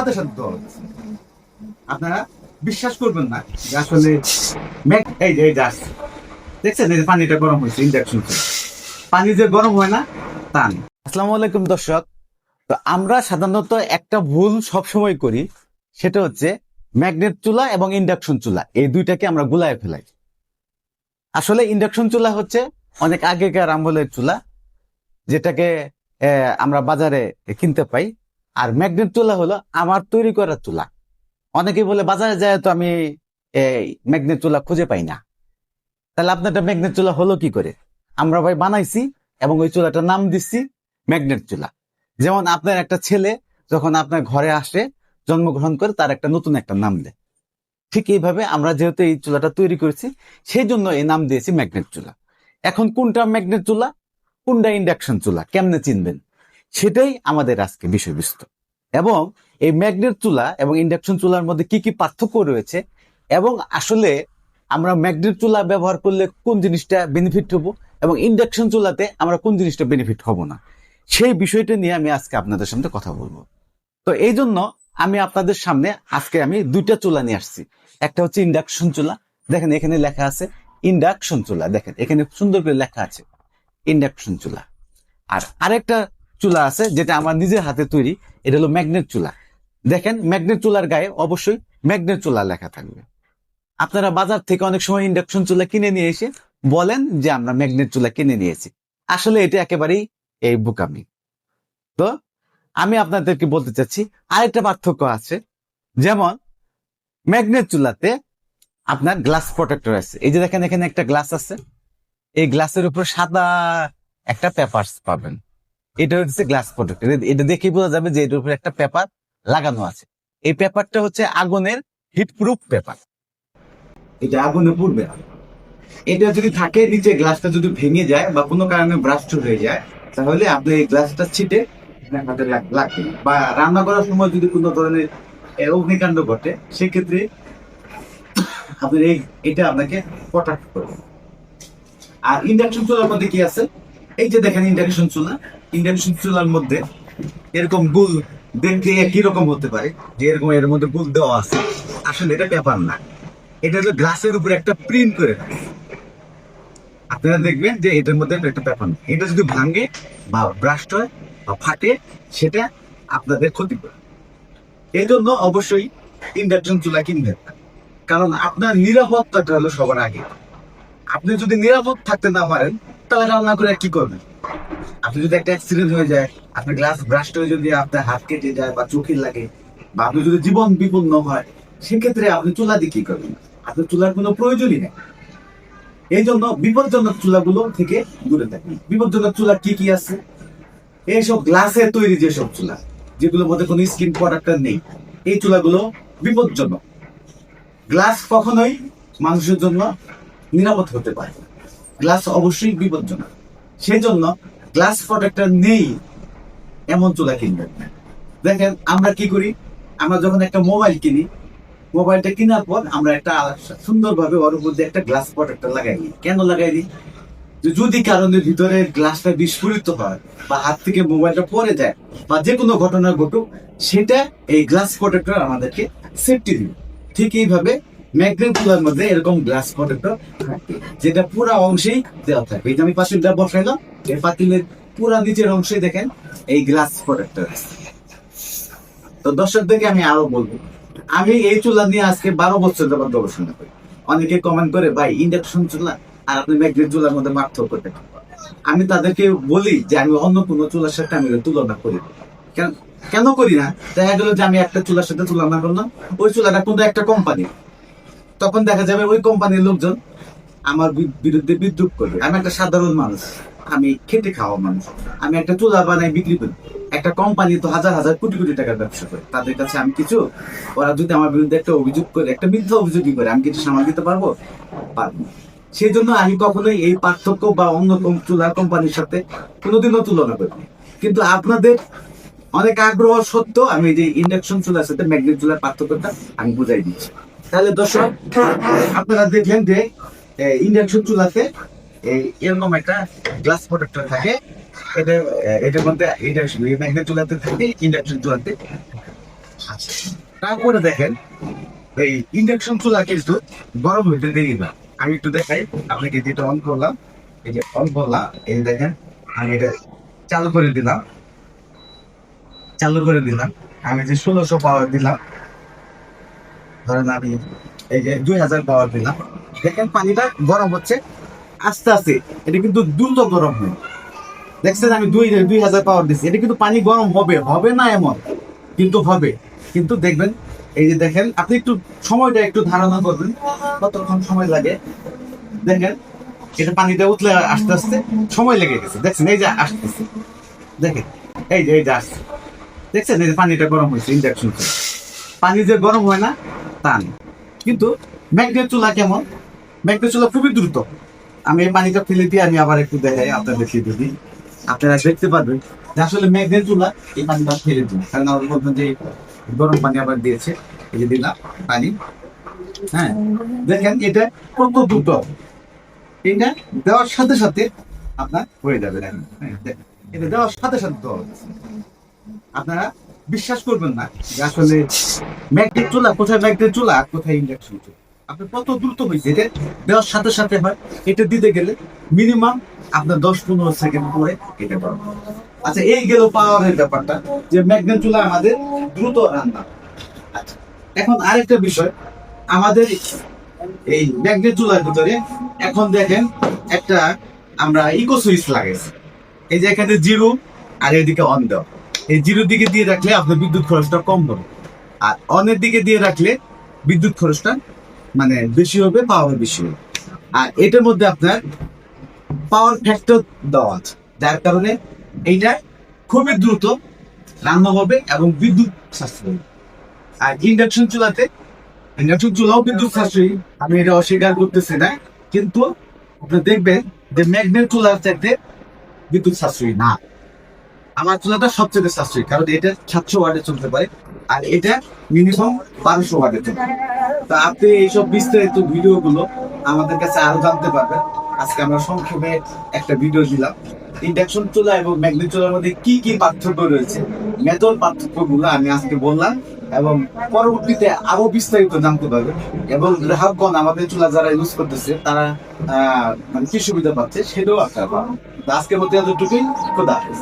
সাথে সাথে দেওয়া হচ্ছে আপনারা বিশ্বাস করবেন না যে আসলে এই যে এই যে আসছে। দেখছেন, এই যে পানিটা গরম হয়েছে ইন্ডাকশন পানি যে গরম হয় না, তা না আসসালামু আলাইকুম দর্শক। তো আমরা সাধারণত একটা ভুল সব সময় করি, সেটা হচ্ছে ম্যাগনেট চুলা এবং ইন্ডাকশন চুলা। এই দুইটাকে আমরা গুলায় ফেলাই। আসলে ইন্ডাকশন চুলা হচ্ছে অনেক আগেকার আমলের চুলা, যেটাকে আমরা বাজারে কিনতে পাই। আর ম্যাগনেট চুলা হলো আমার তৈরি করা চুলা অনেকে বলে, বাজারে যায় তো আমি এই ম্যাগনেট চুলা খুঁজে পাই না। তাহলে আপনারটা ম্যাগনেট চুলা হলো কি করে? আমরা ভাই বানাইছি এবং ওই চুলাটার নাম দিচ্ছি ম্যাগনেট চুলা যেমন আপনার একটা ছেলে যখন আপনার ঘরে আসে, জন্মগ্রহণ করে তার একটা নতুন একটা নাম দেয়। ঠিক এইভাবে আমরা যেহেতু এই চুলাটা তৈরি করেছি, সেই জন্য এই নাম দিয়েছি ম্যাগনেট চুলা এখন কোনটা ম্যাগনেট চুলা কোনটা ইন্ডাকশন চুলা কেমনে চিনবেন? সেটাই আমাদের আজকে বিষয়বস্তু। এবং এই ম্যাগনেট চুলা এবং ইন্ডাকশন চুলার মধ্যে কি কি পার্থক্য রয়েছে? এবং আসলে আমরা ম্যাগনেট চুলা ব্যবহার করলে কোন জিনিসটা বেনিফিট হব? এবং ইন্ডাকশন চুলাতে আমরা কোন জিনিসটা বেনিফিট হব না? সেই বিষয়টা নিয়ে আমি আজকে আপনাদের সামনে কথা বলব। তো এই জন্য আমি আপনাদের সামনে আজকে আমি দুইটা চুলা নিয়ে আসছি। একটা হচ্ছে ইন্ডাকশন চুলা। দেখেন এখানে লেখা আছে ইন্ডাকশন চুলা। দেখেন এখানে সুন্দর করে লেখা আছে ইন্ডাকশন চুলা। আর আরেকটা চুলা আছে, যেটা আমার নিজের হাতে তৈরি, এটা হলো ম্যাগনেট চুলা। দেখেন, ম্যাগনেট চুলার গায়ে অবশ্যই ম্যাগনেট চুলা লেখা থাকবে। আপনারা বাজার থেকে অনেক সময় ইন্ডাকশন চুলা কিনে নিয়ে এসে বলেন যে, আমরা ম্যাগনেট চুলা কিনে নিয়েছি। আসলে এটা একেবারেই এই বুকামি। তো আমি আপনাদেরকে বলতে চাচ্ছি, আরেকটা পার্থক্য আছে। যেমন, ম্যাগনেট চুলাতে আপনার গ্লাস প্রোটেক্টর আছে। এই যে দেখেন, এখানে একটা গ্লাস আছে। এই গ্লাসের উপর সাদা একটা পেপারস পাবেন। এটা হচ্ছে গ্লাস প্রোটেক্টর এটা দেখেই বোঝা যাবে যে এটার উপরে একটা পেপার লাগানো আছে। এই পেপারটা হচ্ছে আগুনের হিট প্রুফ পেপার এটা আগুনে পুড়বে না। এটা যদি থাকে, নিচে গ্লাসটা যদি ভেঙে যায় বা কোনো কারণে ব্রাস্ট হয়ে যায়, তাহলে আপনি এই গ্লাসটা ছিটে হাতে লাগবে বা রান্না করার সময় যদি কোনো ধরনের অগ্নিকাণ্ড ঘটে, সেক্ষেত্রে আপনার এই এটা আপনাকে প্রোটেক্ট করবে। আর ইন্ডাকশন চুলার মধ্যে কি আছে? এই যে দেখেন ইন্ডাকশন চুলা, ইন্ডাকশন চুলার মধ্যে এরকম গুল দেখতে একই রকম হতে পারে? যে এরকম এর মধ্যে গুল দেওয়া আছে। আসলে এটা পেপার না। এটা হলো গ্লাসের উপরে একটা প্রিন্ট করে আপনারা দেখবেন যে এটার মধ্যে একটা পেপার নেই। এটা যদি ভাঙে বা ব্রাস্ট হয় বা ফাটে, সেটা আপনাদের ক্ষতি করে। এই জন্য অবশ্যই ইন্ডাকশন চুলা কিনবেন কারণ আপনার নিরাপত্তাটা হলো সবার আগে। আপনি যদি নিরাপদ থাকতে না পারেন তাহলে রান্না করে কি করবেন? আপনি যদি একটা অ্যাক্সিডেন্ট হয়ে যায়, আপনার গ্লাস ব্রাস্ট হয়ে যদি আপনার হাত কেটে যায় বা চোখে লাগে, বা আপনি যদি জীবন বিপন্ন হয়, সেক্ষেত্রে আপনি চুলা দিয়ে কি করবেন? আপনার চুলার কোনো প্রয়োজনই নেই। এই জন্য বিপজ্জনক চুলাগুলো থেকে দূরে থাকবেন বিপজ্জনক চুলা কি কি আছে? এইসব গ্লাসের তৈরি যেসব চুলা, যেগুলোর মধ্যে কোনো স্কিন প্রোডাক্টার নেই, এই চুলাগুলো বিপজ্জনক। গ্লাস কখনোই মানুষের জন্য নিরাপদ হতে পারে না। গ্লাস অবশ্যই বিপজ্জনক। সেই জন্য গ্লাস প্রোটেক্টর নেই এমন চুলা কিনবেন না। দেখেন, আমরা কি করি? আমরা যখন একটা মোবাইল কিনি, মোবাইলটা কেনার পর আমরা একটা সুন্দরভাবে ওর মধ্যে একটা গ্লাস প্রোটেক্টর লাগাই দিই। কেন লাগাই দিই? যদি কারণে ভিতরে গ্লাসটা বিস্ফোরিত হয় বা হাত থেকে মোবাইলটা পড়ে যায় বা যে কোনো ঘটনা ঘটুক, সেটা এই গ্লাস প্রোটেক্টর আমাদেরকে সেফটি দিবে। ঠিক এইভাবে ম্যাগনেট মধ্যে এরকম গ্লাস প্রোটেক্টর যেটা পুরো অংশেই দেওয়া থাকবে এই যে আমি বসাইলাম এই পাতিলের পুরো নিচের অংশে দেখেন এই গ্লাস প্রোটেক্টর তো আমি আরও বলব, আমি এই চুলা নিয়ে আজকে বারো বছর যাবত গবেষণা করি। অনেকে কমেন্ট করে, ভাই ইন্ডাকশন চুলা? আর আপনি ম্যাগনেট চুলার মধ্যে পার্থক্য দেখেন আমি তাদেরকে বলি যে, আমি অন্য কোনো চুলার সাথে আমি তুলনা করি কেন কেন করি না? দেখা গেল যে আমি একটা চুলার সাথে তুলনা করলাম, ওই চুলাটা কোনো একটা কোম্পানি তখন দেখা যাবে ওই কোম্পানির লোকজন আমার বিরুদ্ধে বিদ্রুপ করবে। আমি একটা সাধারণ মানুষ। আমি খেটে খাওয়া মানুষ। আমি একটা চুলা বানাই বিক্রি করি। একটা কোম্পানি তো হাজার হাজার কোটি কোটি টাকার ব্যবসা করে। তাদের কাছে আমি কিছু, ওরা যদি আমার বিরুদ্ধে একটা অভিযোগ করে, একটা মিথ্যা অভিযোগই করে, আমি কিছু সামাল দিতে পারব? পারব সেই জন্য আমি কখনোই এই পার্থক্য বা অন্য চুলার কোম্পানির সাথে কোনোদিনও তুলনা করি না। কিন্তু আপনাদের অনেক আগ্রহ সত্ত্বেও আমি যে ইন্ডাকশন চুলার সাথে ম্যাগনেট চুলার পার্থক্যটা আমি বুঝাই দিচ্ছি। তাহলে দর্শক, আপনারা দেখলেন যে ইন্ডাকশন চুলাতে এই এরকম একটা গ্লাস প্রোটেক্টর থাকে। এটা এটার মধ্যে ইন্ডাকশন ম্যাগনেট চুলাতে থাকে ইন্ডাকশন চুলাতে আচ্ছা তারপরে দেখেন, এই ইন্ডাকশন চুলা কিন্তু গরম হইতে দেরি না। আমি একটু দেখাই, আপনাকে যেটা অন করলাম, এই যে অন করলাম, এই দেখেন, আমি এটা চালু করে দিলাম। চালু করে দিলাম। আমি যে ষোলোশো পাওয়ার দিলাম। ধরেন আমি এই যে দুই হাজার পাওয়ার দিলাম। দেখেন পানিটা গরম হচ্ছে, আস্তে আস্তে। এটা কিন্তু দ্রুত গরম হয়। দেখছেন আমি দুই দুই হাজার পাওয়ার দিচ্ছি এটা কিন্তু পানি গরম হবে হবে না এমন, কিন্তু হবে। কিন্তু দেখবেন, এই যে দেখেন, আপনি একটু সময়টা একটু ধারণা করবেন, কতক্ষণ সময় লাগে। দেখেন, এটা পানিটা উঠলে আস্তে আস্তে সময় লেগে গেছে। দেখছেন, এই যে আসতেছে। দেখেন, এই যে এই যে আসছে। দেখছেন, এই যে পানিটা গরম হয়েছে ইন্ডাকশন পানি যে গরম হয় না তা না কিন্তু ম্যাগনেট চুলা কেমন? ম্যাগনেট চুলা খুবই দ্রুত। আমি এই পানিটা ফেলে দিয়ে আমি আবার একটু দেখাই আপনাদেরকে যদি আপনারা দেখতে পারবেন যে আসলে ম্যাগনেট চুলা এই পানিটা ফেলে দিন কারণ আমার বলবেন যে গরম পানি আবার দিয়েছে এই দিলাম পানি। হ্যাঁ দেখেন এটা কত দ্রুত। এটা দেওয়ার সাথে সাথে আপনার হয়ে যাবে হ্যাঁ, এটা দেওয়ার সাথে সাথে আপনারা বিশ্বাস করবেন না যে আসলে ম্যাগনেট চুলা, কোথায় ম্যাগনেট চুলা আর কোথায় ইন্ডাকশন চুলা? আপনার কত দ্রুত হয়েছে এটা দেওয়ার সাথে সাথে হয়, এটা দিতে গেলে মিনিমাম আপনার দশ পনেরো সেকেন্ড পরে এটা পাবেন আচ্ছা এই গেল পাওয়ারের ব্যাপারটা, যে ম্যাগনেট চুলা আমাদের দ্রুত রান্না আচ্ছা এখন আরেকটা বিষয়, আমাদের এই ম্যাগনেট চুলার ভিতরে এখন দেখেন একটা আমরা ইকো সুইচ লাগাইছি। এই যে এখানে জিরো আর এদিকে অন দেওয়া। এই জিরোর দিকে দিয়ে রাখলে আপনার বিদ্যুৎ খরচটা কম হবে আর অনের দিকে দিয়ে রাখলে বিদ্যুৎ খরচটা মানে বেশি হবে পাওয়ার বেশি হবে। আর এটার মধ্যে আপনার পাওয়ার ফ্যাক্টর দেওয়া আছে, যার কারণে এইটা খুবই দ্রুত রান্না হবে এবং বিদ্যুৎ সাশ্রয়ী আর ইন্ডাকশন চুলাতে ইন্ডাকশন চুলাও বিদ্যুৎ সাশ্রয়ী, আমি এটা অস্বীকার করতেছি না, কিন্তু আপনি দেখবেন যে ম্যাগনেট চুলার চাইতে বিদ্যুৎ সাশ্রয়ী না। আমার চুলাটা সবচেয়ে সাশ্রয়ী কারণ এটা সাতশো ওয়ার্ডে চলতে পারে, আর এটা মিনিমাম বারোশো ওয়ার্ডে পারে তো আপনি এইসব বিস্তারিত ভিডিও গুলো আমাদের কাছে আরও জানতে পারবেন। আজকে আমরা সংক্ষেপে একটা ভিডিও দিলাম। ইন্ডাকশন চুলা এবং ম্যাগনেট চুলার মধ্যে কি কি পার্থক্য রয়েছে? মেথড পার্থক্যগুলো আমি আজকে বললাম এবং পরবর্তীতে আরও বিস্তারিত জানতে পারবে এবং গ্রাহকগণ আমাদের চুলা যারা ইউজ করতেছে, তারা মানে কি সুবিধা পাচ্ছে সেটাও আপনারা আজকের মধ্যে এতটুকুই। খোদা হাফেজ।